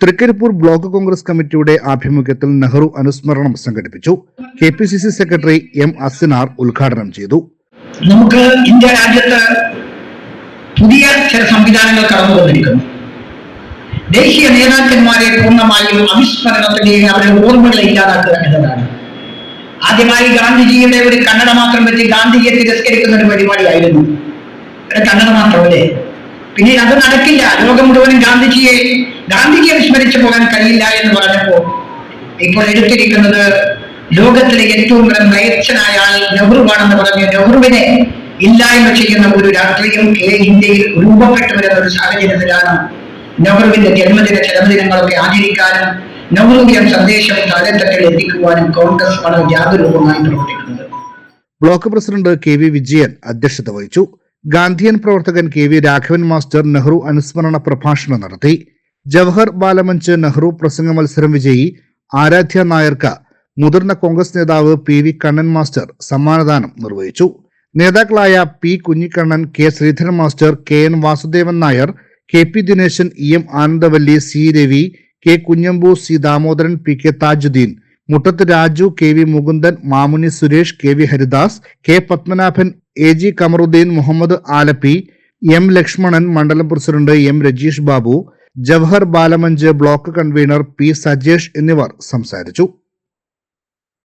Trikaripur block Congress കമ്മിറ്റിയുടെ ആഭിമുഖ്യത്തിൽ നെഹ്റു അനുസ്മരണം സംഘടിപ്പിച്ചു. K P C C secretary M Asinar ഉദ്ഘാടനം ചെയ്തു. നമുക്ക് ഇന്ത്യ രാജ്യത്ത് പുതിയ ചില സംവിധാനങ്ങൾ കടന്നു വന്നിരിക്കുന്നു ദേശീയ നേതാക്കന്മാരെ പൂർണമായും അവിസ്മരണത്തിന്റെയും അവരുടെ ഓർമ്മകളെ ഇല്ലാതാക്കുക എന്നതാണ്. ആദ്യമായി ഗാന്ധിജിയുടെ ഒരു കണ്ണട മാത്രം വെച്ച് ഗാന്ധിജിയെ തിരസ്കരിക്കുന്ന ഒരു പരിപാടിയായിരുന്നു കണ്ണട മാത്രമല്ലേ പിന്നീട് അത് നടക്കില്ല. ലോകം മുഴുവനും ഗാന്ധിജിയെ ഗാന്ധിജിയെ വിസ്മരിച്ചു പോകാൻ കഴിയില്ല എന്ന് പറഞ്ഞപ്പോൾ ഇപ്പോൾ എടുത്തിരിക്കുന്നത് ലോകത്തിലെ ഏറ്റവും മ്ലേച്ഛനായ ആൾ നെഹ്റുവാണെന്ന് പറഞ്ഞ നെഹ്റുവിനെ ഇല്ലായ്മ ചെയ്യുന്ന ഒരു രാഷ്ട്രീയം ഇന്ത്യയിൽ രൂപപ്പെട്ടു വരുന്ന ഒരു സാഹചര്യത്തിലാണ് നെഹ്റുവിന്റെ ജന്മദിന ചരമദിനങ്ങളൊക്കെ ആചരിക്കാനും നെഹ്റുവിയൻ സന്ദേശം താഴെത്തട്ടിൽ എത്തിക്കുവാനും കോൺഗ്രസ് വളരെ ജാഗരൂകമായി പ്രവർത്തിക്കുന്നത്. Block president K V Vijayan അധ്യക്ഷത വഹിച്ചു. ഗാന്ധിയൻ പ്രവർത്തകൻ K V Raghavan master Nehru അനുസ്മരണ പ്രഭാഷണം നടത്തി. ജവഹർ ബാലമഞ്ച് നെഹ്റു പ്രസംഗ മത്സരം വിജയി. ആരാധ്യ നായർക്ക് മുതിർന്ന കോൺഗ്രസ് നേതാവ് പി വി കണ്ണൻ മാസ്റ്റർ സമ്മാനദാനം നിർവഹിച്ചു. നേതാക്കളായ P Kunhikannan K Sreedharan master K N Vasudevan Nair K P Dineshan E M Anandavalli C Ravi K Kunhambu C Damodaran P K Tajuddin Muttath Raju K V Mukundan Mamuni Suresh K V Haridas K Padmanabhan A G Kamaruddin Muhammad Alappi M Lakshmanan മണ്ഡലം president M Rajeesh Babu Jawahar Balamanch block convener P Sajesh എന്നിവർ സംസാരിച്ചു.